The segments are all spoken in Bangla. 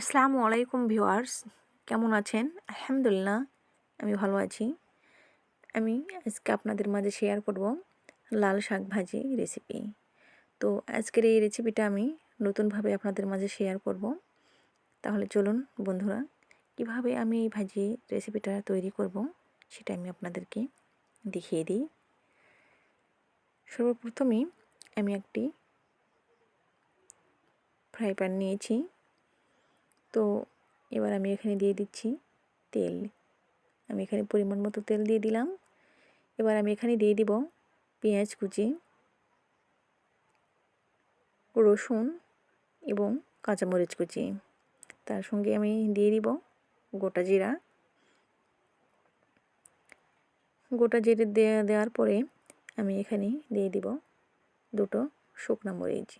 আসসালামু আলাইকুম ভিউয়ার্স, কেমন আছেন? আলহামদুলিল্লাহ, আমি ভালো আছি। আমি আজকে আপনাদের মাঝে শেয়ার করব লাল শাক ভাজি রেসিপি তো আজকের এই রেসিপিটা আমি নতুনভাবে আপনাদের মাঝে শেয়ার করব। তাহলে চলুন বন্ধুরা, কীভাবে আমি এই ভাজি রেসিপিটা তৈরি করব সেটা আমি আপনাদেরকে দেখিয়ে দিই। সর্বপ্রথমেই আমি একটি ফ্রাই প্যান নিয়েছি। তো এবার আমি এখানে দিয়ে দিচ্ছি তেল। আমি এখানে পরিমাণ মতো তেল দিয়ে দিলাম। এবার আমি এখানে দিয়ে দিব পেঁয়াজ কুচি, রসুন এবং কাঁচামরিচ কুচি। তার সঙ্গে আমি দিয়ে দিব গোটা জিরা। গোটা জিরে দেওয়া দেওয়ার পরে আমি এখানে দিয়ে দিব দুটো শুকনো মরিচ।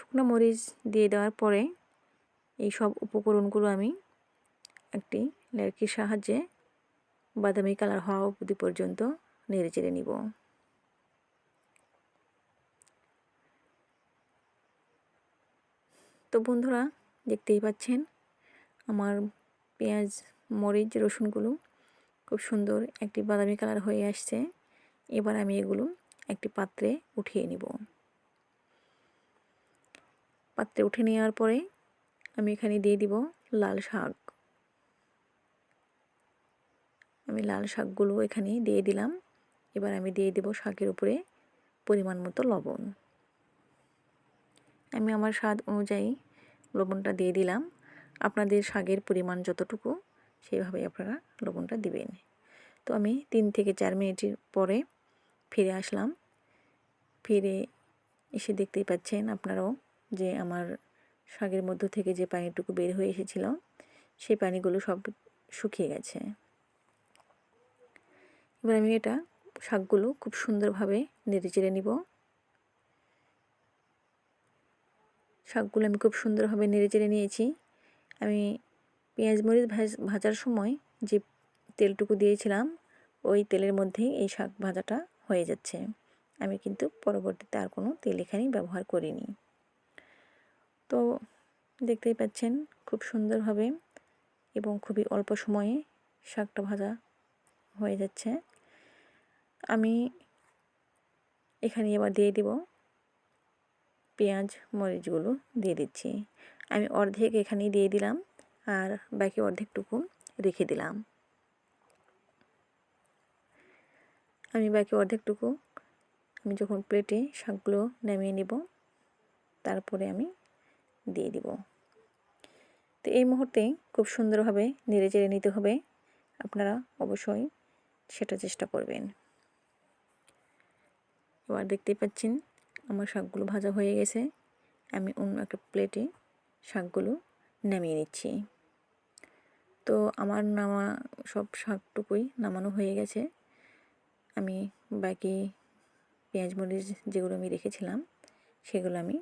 শুকনো মরিচ দিয়ে দেওয়ার পরে এই সব উপকরণগুলো আমি একটি লেরকির সাহায্যে বাদামি কালার হওয়া অবধি পর্যন্ত নেড়ে চেড়ে নিব। তো বন্ধুরা, দেখতেই পাচ্ছেন, আমার পেঁয়াজ, মরিচ, রসুনগুলো খুব সুন্দর একটি বাদামি কালার হয়ে আসছে। এবার আমি এগুলো একটি পাত্রে উঠিয়ে নিব। পাত্রে উঠে নেওয়ার পরে আমি এখানে দিয়ে দিব লাল শাক। আমি লাল শাকগুলো এখানে দিয়ে দিলাম। এবার আমি দিয়ে দেব শাকের উপরে পরিমাণ মতো লবণ। আমি আমার স্বাদ অনুযায়ী লবণটা দিয়ে দিলাম। আপনাদের শাকের পরিমাণ যতটুকু সেইভাবে আপনারা লবণটা দিবেন। তো আমি তিন থেকে চার মিনিটের পরে ফিরে আসলাম। ফিরে এসে দেখতেই পাচ্ছেন আপনারাও যে আমার শাকের মধ্য থেকে যে পানিটুকু বের হয়ে এসেছিল, সেই পানিগুলো সব শুকিয়ে গেছে। এবার আমি এটা শাকগুলো খুব সুন্দরভাবে নেড়ে চেড়ে নিব। শাকগুলো আমি খুব সুন্দরভাবে নেড়ে চেড়ে নিয়েছি। আমি পেঁয়াজ মরিচ ভাজার সময় যে তেলটুকু দিয়েছিলাম, ওই তেলের মধ্যেই এই শাক ভাজাটা হয়ে যাচ্ছে। আমি কিন্তু পরবর্তীতে আর কোনো তেল এখানেই ব্যবহার করিনি। তো দেখতেই পাচ্ছেন খুব সুন্দরভাবে এবং খুবই অল্প সময়ে শাকটা ভাজা হয়ে যাচ্ছে। আমি এখানে এবার দিয়ে দিব পেঁয়াজ, মরিচগুলো দিয়ে দিচ্ছি। আমি অর্ধেক এখানে দিয়ে দিলাম আর বাকি অর্ধেকটুকু রেখে দিলাম। আমি বাকি অর্ধেকটুকু আমি যখন প্লেটে শাকগুলো নামিয়ে নেব, তারপরে আমি দিয়ে দিব। তো এই মুহূর্তে খুব সুন্দরভাবে নেড়ে চেড়ে নিতে হবে। আপনারা অবশ্যই সেটা চেষ্টা করবেন। এবার দেখতেই পাচ্ছেন, আমার শাকগুলো ভাজা হয়ে গেছে। আমি অন্য একটা প্লেটে শাকগুলো নামিয়ে নিচ্ছি। তো আমার নামা সব শাকটুকুই নামানো হয়ে গেছে। আমি বাকি পেঁয়াজ মরিচ যেগুলো আমি রেখেছিলাম, সেগুলো আমি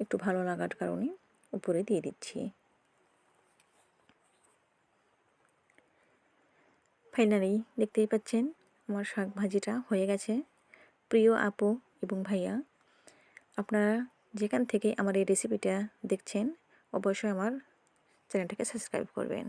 একটু ভালো লাগার কারণে উপরে দিয়ে দিচ্ছি। ফাইনালি দেখতেই পাচ্ছেন আমার শাক ভাজিটা হয়ে গেছে। প্রিয় আপু এবং ভাইয়া, আপনারা যেখান থেকে আমার এই রেসিপিটা দেখছেন, অবশ্যই আমার চ্যানেলটাকে সাবস্ক্রাইব করবেন।